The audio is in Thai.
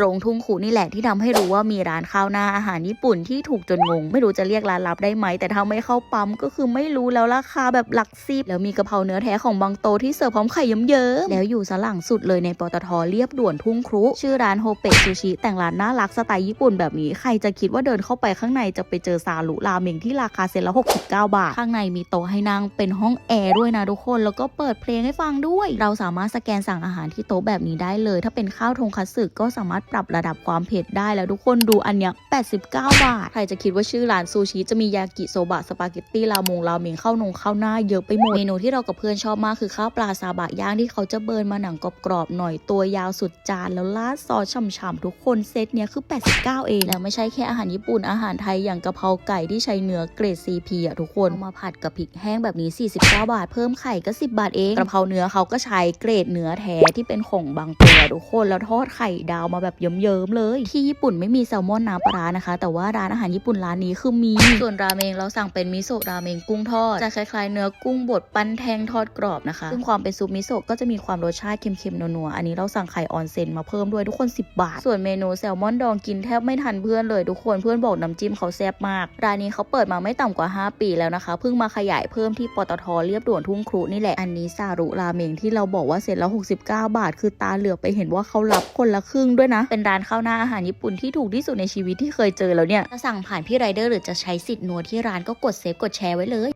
ตรงทุ่งขูนี่แหละที่ทำให้รู้ว่ามีร้านข้าวหน้าอาหารญี่ปุ่นที่ถูกจนงง ไม่รู้จะเรียกร้านลับได้ไหม แต่ถ้าไม่เข้าปั๊มก็คือไม่รู้แล้วราคาแบบหลักสิบแล้วมีกะเพราเนื้อแท้ของบางโตที่เสิร์ฟพร้อมไข่เยิ้มๆแล้วอยู่สลังสุดเลยในปตทเรียบด่วนทุ่งครุ ชื่อร้านโฮเปะซูชิแต่งร้านน่ารักสไตล์ญี่ปุ่นแบบนี้ใครจะคิดว่าเดินเข้าไปข้างในจะไปเจอซาลุราเมงที่ราคาเซตละ69 บาท ข้างในมีโต๊ะให้นั่งเป็นห้องแอร์ด้วยนะทุกคนแล้วก็เปิดเพลงให้ฟังด้วย เราสามารถสแกนสั่งอาหารที่โต๊ะแบบนี้ได้เลย ถ้าเป็นข้าวทงคัตสึก็สามารถปรับระดับความเผ็ดได้แล้วทุกคนดูอันเนี้ย89 บาท ใครจะคิดว่าชื่อร้านซูชิจะมียากิโซบะสปาเกตตี้รามงราเมงข้าวนงข้าวหน้าเยอะไปหมด เมนูที่เรากับเพื่อนชอบมากคือข้าวปลาซาบะย่างที่เขาจะเบิร์นมาหนังกรอบๆหน่อยตัวยาวสุดจานแล้วราดซอสฉ่ำๆทุกคนเซตเนี้ยคือ 89 เองแล้วไม่ใช่แค่อาหารญี่ปุ่นอาหารไทยอย่างกะเพราไก่ที่ใช้เนื้อเกรด CP อะทุกคนมาผัดกับพริกแห้งแบบนี้ 49 บาท เพิ่มไข่ก็ 10 บาทเองกะเพราเนื้อเขาก็ใช้เกรดเนื้อแท้ที่เป็นของบางตัวทุกคนแล้วทอดไข่ดาวมาแบบเยิ้มๆเลย ที่ญี่ปุ่นไม่มีแซลมอนน้ำปลาร้านะคะ แต่ว่าร้านอาหารญี่ปุ่นร้านนี้คือมี ส่วนราเมงเราสั่งเป็นมิโซะราเมงกุ้งทอดจะคล้ายๆเนื้อกุ้งบดปั้นแท่งทอดกรอบนะคะซึ่งความเป็นซุปมิโซะก็จะมีความรสชาติเค็มๆนัวๆอันนี้เราสั่งไข่ออนเซนมาเพิ่มด้วยทุกคน 10 บาท ส่วนเมนูแซลมอนดองกินแทบไม่ทันเพื่อนเลยทุกคนเพื่อนบอกน้ำจิ้มเขาแซ่บมากร้านนี้เขาเปิดมาไม่ต่ำกว่า 5 ปีแล้วนะคะเพิ่งมาขยายเพิ่มที่ปตทเรียบด่วนทุ่งครุนี่แหละอันนี้ซารุราเมงที่เราบอกว่าเสร็จแล้ว69 บาท คือตาเหลือกไปเห็นว่าเขารับคนละครึ่งด้วยนะเป็นร้านข้าวหน้าอาหารญี่ปุ่นที่ถูกที่สุดในชีวิตที่เคยเจอแล้วเนี่ยจะสั่งผ่านพี่ไรเดอร์หรือจะใช้สิทธิ์นัวที่ร้านก็กดเซฟกดแชร์ไว้เลย